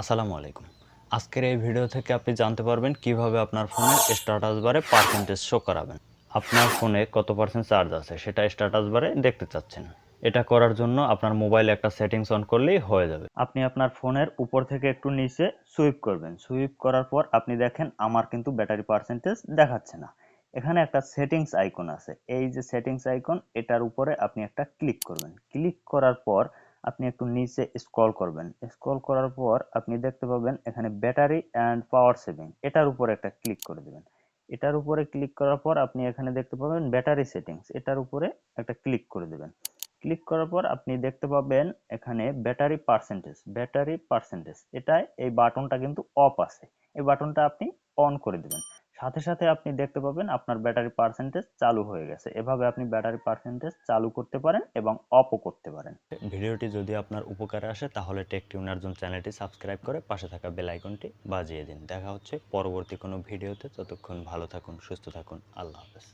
আসসালামু আলাইকুম। আজকের এই ভিডিও থেকে আপনি জানতে পারবেন কীভাবে আপনার ফোনে স্ট্যাটাস বারে পার্সেন্টেজ শো করাবেন। আপনার ফোনে কত পার্সেন্ট চার্জ আছে সেটা স্ট্যাটাস বারে দেখতে চাচ্ছেন। এটা করার জন্য আপনার মোবাইলে একটা সেটিংস অন করলেই হয়ে যাবে। আপনি আপনার ফোনের উপর থেকে একটু নিচে সুইপ করবেন। সুইপ করার পর আপনি দেখেন আমার কিন্তু ব্যাটারি পার্সেন্টেজ দেখাচ্ছে না। এখানে একটা সেটিংস আইকন আছে। এই যে সেটিংস আইকন এটার উপরে আপনি একটা ক্লিক করবেন। ক্লিক করার পর আপনি একটু নিচে স্ক্রল করবেন। স্ক্রল করার পর আপনি দেখতে পাবেন এখানে ব্যাটারি অ্যান্ড পাওয়ার সেভিং এটার উপরে একটা ক্লিক করে দেবেন। এটার উপরে ক্লিক করার পর আপনি এখানে দেখতে পাবেন ব্যাটারি সেটিংস এটার উপরে একটা ক্লিক করে দেবেন। ক্লিক করার পর আপনি দেখতে পাবেন এখানে ব্যাটারি পার্সেন্টেজ ব্যাটারি পার্সেন্টেজ এটাই এই বাটনটা কিন্তু অফ আছে। এই বাটনটা আপনি অন করে দেবেন। সাথে সাথে আপনি দেখতে পাবেন আপনার ব্যাটারি পার্সেন্টেজ চালু হয়ে গেছে। এভাবে আপনি ব্যাটারি পার্সেন্টেজ চালু করতে পারেন এবং অপও করতে পারেন। ভিডিওটি যদি আপনার উপকারে আসে, তাহলে টেক টিউনার্জন চ্যানেলটি সাবস্ক্রাইব করে পাশে থাকা বেল আইকনটি বাজিয়ে দিন। দেখা হচ্ছে পরবর্তী কোনো ভিডিওতে। ততক্ষণ ভালো থাকুন, সুস্থ থাকুন। আল্লাহ হাফেজ।